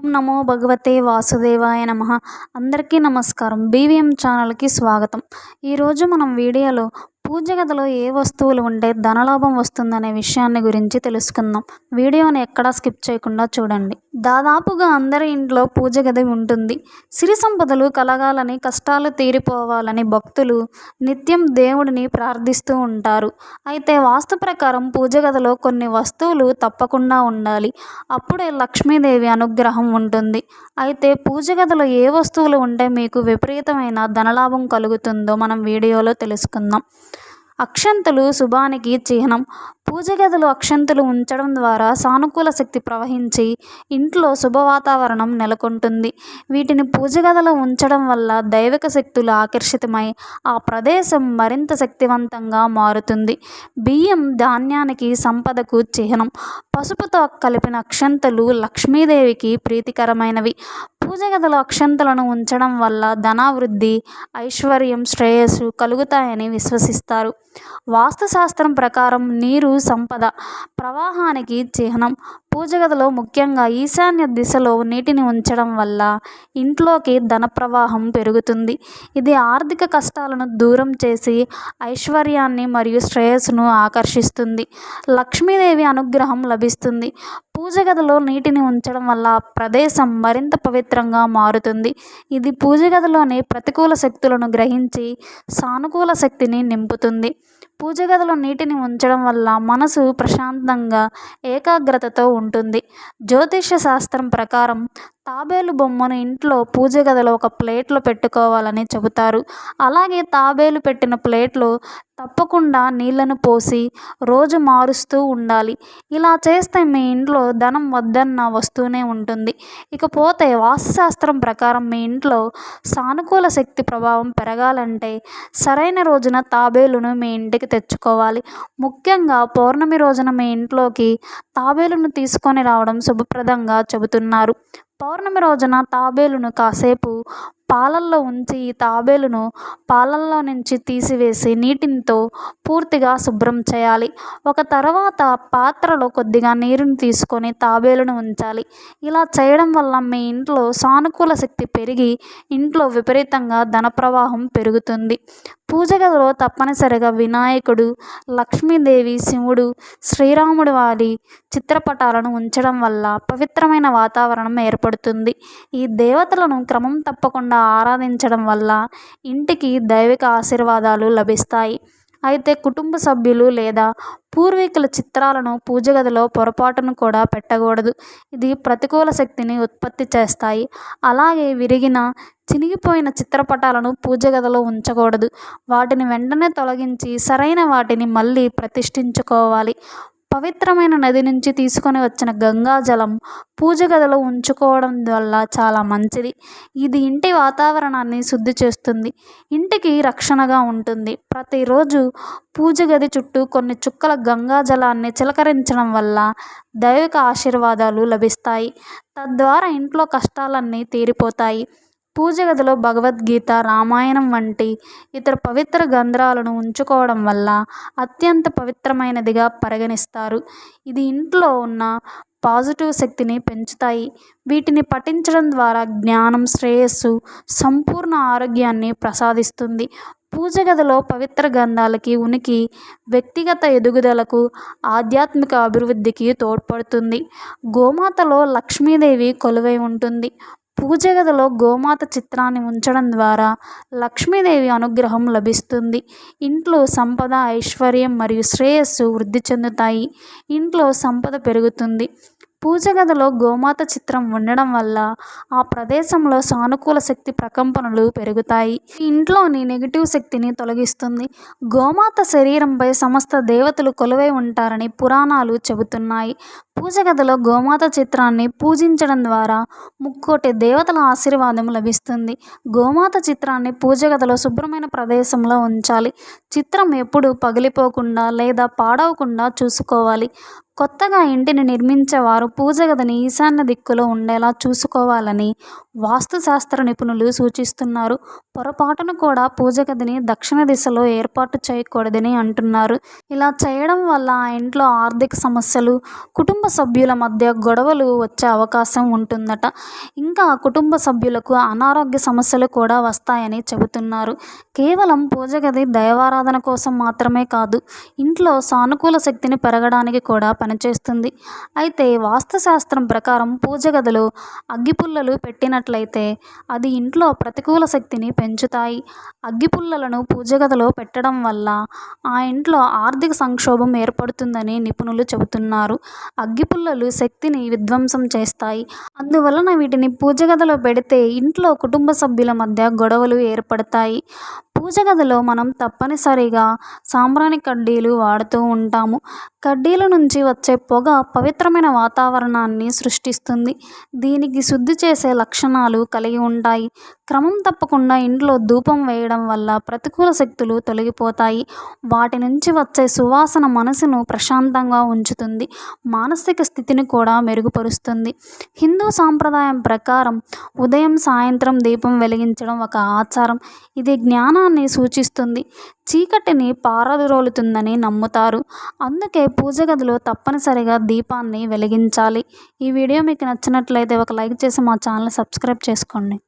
ఓం నమో భగవతే వాసుదేవాయ నమ. అందరికీ నమస్కారం. బీవీఎం ఛానల్కి స్వాగతం. ఈరోజు మనం వీడియోలో పూజ గదిలో ఏ వస్తువులు ఉంటే ధనలాభం వస్తుందనే విషయాన్ని గురించి తెలుసుకుందాం. వీడియోని ఎక్కడా స్కిప్ చేయకుండా చూడండి. దాదాపుగా అందరి ఇంట్లో పూజ గది ఉంటుంది. సిరి సంపదలు కలగాలని కష్టాలు తీరిపోవాలని భక్తులు నిత్యం దేవుడిని ప్రార్థిస్తూ ఉంటారు. అయితే వాస్తు ప్రకారం పూజ గదిలో కొన్ని వస్తువులు తప్పకుండా ఉండాలి. అప్పుడే లక్ష్మీదేవి అనుగ్రహం ఉంటుంది. అయితే పూజ గదిలో ఏ వస్తువులు ఉంటే మీకు విపరీతమైన ధనలాభం కలుగుతుందో మనం వీడియోలో తెలుసుకుందాం. అక్షంతలు శుభానికి చిహ్నం. పూజ గదిలో అక్షంతలు ఉంచడం ద్వారా సానుకూల శక్తి ప్రవహించి ఇంట్లో శుభ వాతావరణం నెలకొంటుంది. వీటిని పూజ గదిలో ఉంచడం వల్ల దైవిక శక్తులు ఆకర్షితమై ఆ ప్రదేశం మరింత శక్తివంతంగా మారుతుంది. బియ్యం ధాన్యానికి సంపదకు చిహ్నం. పసుపుతో కలిపిన అక్షంతలు లక్ష్మీదేవికి ప్రీతికరమైనవి. పూజ గదిలో అక్షంతలను ఉంచడం వల్ల ధనావృద్ధి ఐశ్వర్యం శ్రేయస్సు కలుగుతాయని విశ్వసిస్తారు. వాస్తుశాస్త్రం ప్రకారం నీరు సంపద ప్రవాహానికి చిహ్నం. పూజగదిలో ముఖ్యంగా ఈశాన్య దిశలో నీటిని ఉంచడం వల్ల ఇంట్లోకి ధన ప్రవాహం పెరుగుతుంది. ఇది ఆర్థిక కష్టాలను దూరం చేసి ఐశ్వర్యాన్ని మరియు శ్రేయస్సును ఆకర్షిస్తుంది. లక్ష్మీదేవి అనుగ్రహం లభిస్తుంది. పూజ గదిలో నీటిని ఉంచడం వల్ల ప్రదేశం మరింత పవిత్రంగా మారుతుంది. ఇది పూజ గదిలోని ప్రతికూల శక్తులను గ్రహించి సానుకూల శక్తిని నింపుతుంది. పూజ గదిలో నీటిని ఉంచడం వల్ల మనసు ప్రశాంతంగా ఏకాగ్రతతో ఉంటుంది. జ్యోతిష శాస్త్రం ప్రకారం తాబేలు బొమ్మను ఇంట్లో పూజ గదిలో ఒక ప్లేట్లో పెట్టుకోవాలని చెబుతారు. అలాగే తాబేలు పెట్టిన ప్లేట్లో తప్పకుండా నీళ్ళను పోసి రోజు మారుస్తూ ఉండాలి. ఇలా చేస్తే మీ ఇంట్లో ధనం వద్దన్న వస్తూనే ఉంటుంది. ఇకపోతే వాస్తుశాస్త్రం ప్రకారం మీ ఇంట్లో సానుకూల శక్తి ప్రభావం పెరగాలంటే సరైన రోజున తాబేలును మీ ఇంటికి తెచ్చుకోవాలి. ముఖ్యంగా పౌర్ణమి రోజున మీ ఇంట్లోకి తాబేలును తీసుకొని రావడం శుభప్రదంగా చెబుతున్నారు. పౌర్ణమి రోజున తాబేలును కాసేపు పాలల్లో ఉంచి ఈ తాబేలును పాలల్లో నుంచి తీసివేసి నీటితో పూర్తిగా శుభ్రం చేయాలి. ఒక తర్వాత పాత్రలో కొద్దిగా నీరుని తీసుకొని తాబేలును ఉంచాలి. ఇలా చేయడం వల్ల మీ ఇంట్లో సానుకూల శక్తి పెరిగి ఇంట్లో విపరీతంగా ధన ప్రవాహం పెరుగుతుంది. పూజ గదిలో తప్పనిసరిగా వినాయకుడు లక్ష్మీదేవి శివుడు శ్రీరాముడి వారి చిత్రపటాలను ఉంచడం వల్ల పవిత్రమైన వాతావరణం ఏర్పడుతుంది. ఈ దేవతలను క్రమం తప్పకుండా ఆరాధించడం వల్ల ఇంటికి దైవిక ఆశీర్వాదాలు లభిస్తాయి. అయితే కుటుంబ సభ్యులు లేదా పూర్వీకుల చిత్రాలను పూజ గదిలో పొరపాటును కూడా పెట్టకూడదు. ఇది ప్రతికూల శక్తిని ఉత్పత్తి చేస్తాయి. అలాగే విరిగిన చినిగిపోయిన చిత్రపటాలను పూజ గదిలో ఉంచకూడదు. వాటిని వెంటనే తొలగించి సరైన వాటిని మళ్ళీ ప్రతిష్ఠించుకోవాలి. పవిత్రమైన నది నుంచి తీసుకొని వచ్చిన గంగాజలం పూజ గదిలో ఉంచుకోవడం వల్ల చాలా మంచిది. ఇది ఇంటి వాతావరణాన్ని శుద్ధి చేస్తుంది ఇంటికి రక్షణగా ఉంటుంది. ప్రతిరోజు పూజ గది చుట్టూ కొన్ని చుక్కల గంగాజలాన్ని చిలకరించడం వల్ల దైవిక ఆశీర్వాదాలు లభిస్తాయి. తద్వారా ఇంట్లో కష్టాలన్నీ తీరిపోతాయి. పూజ గదిలో భగవద్గీత రామాయణం వంటి ఇతర పవిత్ర గ్రంథాలను ఉంచుకోవడం వల్ల అత్యంత పవిత్రమైనదిగా పరిగణిస్తారు. ఇది ఇంట్లో ఉన్న పాజిటివ్ శక్తిని పెంచుతాయి. వీటిని పఠించడం ద్వారా జ్ఞానం శ్రేయస్సు సంపూర్ణ ఆరోగ్యాన్ని ప్రసాదిస్తుంది. పూజ గదిలో పవిత్ర గ్రంథాలకి ఉనికి వ్యక్తిగత ఎదుగుదలకు ఆధ్యాత్మిక అభివృద్ధికి తోడ్పడుతుంది. గోమాతలో లక్ష్మీదేవి కొలువై ఉంటుంది. పూజ గదిలో గోమాత చిత్రాన్ని ఉంచడం ద్వారా లక్ష్మీదేవి అనుగ్రహం లభిస్తుంది. ఇంట్లో సంపద ఐశ్వర్యం మరియు శ్రేయస్సు వృద్ధి చెందుతాయి. ఇంట్లో సంపద పెరుగుతుంది. పూజ గదిలో గోమాత చిత్రం ఉండడం వల్ల ఆ ప్రదేశంలో సానుకూల శక్తి ప్రకంపనలు పెరుగుతాయి. ఇంట్లోని నెగిటివ్ శక్తిని తొలగిస్తుంది. గోమాత శరీరంపై సమస్త దేవతలు కొలువై ఉంటారని పురాణాలు చెబుతున్నాయి. పూజ గదిలో గోమాత చిత్రాన్ని పూజించడం ద్వారా ముక్కోటి దేవతల ఆశీర్వాదం లభిస్తుంది. గోమాత చిత్రాన్ని పూజ గదిలో శుభ్రమైన ప్రదేశంలో ఉంచాలి. చిత్రం ఎప్పుడు పగిలిపోకుండా లేదా పాడవకుండా చూసుకోవాలి. కొత్తగా ఇంటిని నిర్మించేవారు పూజ గదిని ఈశాన్య దిక్కులో ఉండేలా చూసుకోవాలని వాస్తుశాస్త్ర నిపుణులు సూచిస్తున్నారు. పొరపాటును కూడా పూజ గదిని దక్షిణ దిశలో ఏర్పాటు చేయకూడదని అంటున్నారు. ఇలా చేయడం వల్ల ఆ ఇంట్లో ఆర్థిక సమస్యలు కుటుంబ సభ్యుల మధ్య గొడవలు వచ్చే అవకాశం ఉంటుందట. ఇంకా కుటుంబ సభ్యులకు అనారోగ్య సమస్యలు కూడా వస్తాయని చెబుతున్నారు. కేవలం పూజ గది దైవారాధన కోసం మాత్రమే కాదు ఇంట్లో సానుకూల శక్తిని పెరగడానికి కూడా పనిచేస్తుంది. అయితే వాస్తుశాస్త్రం ప్రకారం పూజ గదిలో అగ్గిపుల్లలు పెట్టినట్లయితే అది ఇంట్లో ప్రతికూల శక్తిని పెంచుతాయి. అగ్గిపుల్లలను పూజగదిలో పెట్టడం వల్ల ఆ ఇంట్లో ఆర్థిక సంక్షోభం ఏర్పడుతుందని నిపుణులు చెబుతున్నారు. అగ్గిపుల్లలు శక్తిని విధ్వంసం చేస్తాయి. అందువలన వీటిని పూజగదిలో పెడితే ఇంట్లో కుటుంబ సభ్యుల మధ్య గొడవలు ఏర్పడతాయి. పూజ గదిలో మనం తప్పనిసరిగా సాంబ్రాణి కడ్డీలు వాడుతూ ఉంటాము. కడ్డీల నుంచి వచ్చే పొగ పవిత్రమైన వాతావరణాన్ని సృష్టిస్తుంది. దీనికి శుద్ధి చేసే లక్షణాలు కలిగి ఉంటాయి. క్రమం తప్పకుండా ఇంట్లో ధూపం వేయడం వల్ల ప్రతికూల శక్తులు తొలగిపోతాయి. వాటి నుంచి వచ్చే సువాసన మనసును ప్రశాంతంగా ఉంచుతుంది. మానసిక స్థితిని కూడా మెరుగుపరుస్తుంది. హిందూ సాంప్రదాయం ప్రకారం ఉదయం సాయంత్రం దీపం వెలిగించడం ఒక ఆచారం. ఇది జ్ఞానాన్ని సూచిస్తుంది. చీకటిని పారద్రోలుతుందని నమ్ముతారు. అందుకే పూజ గదిలో తప్పనిసరిగా దీపాన్ని వెలిగించాలి. ఈ వీడియో మీకు నచ్చినట్లయితే ఒక లైక్ చేసి మా ఛానల్ సబ్స్క్రైబ్ చేసుకోండి.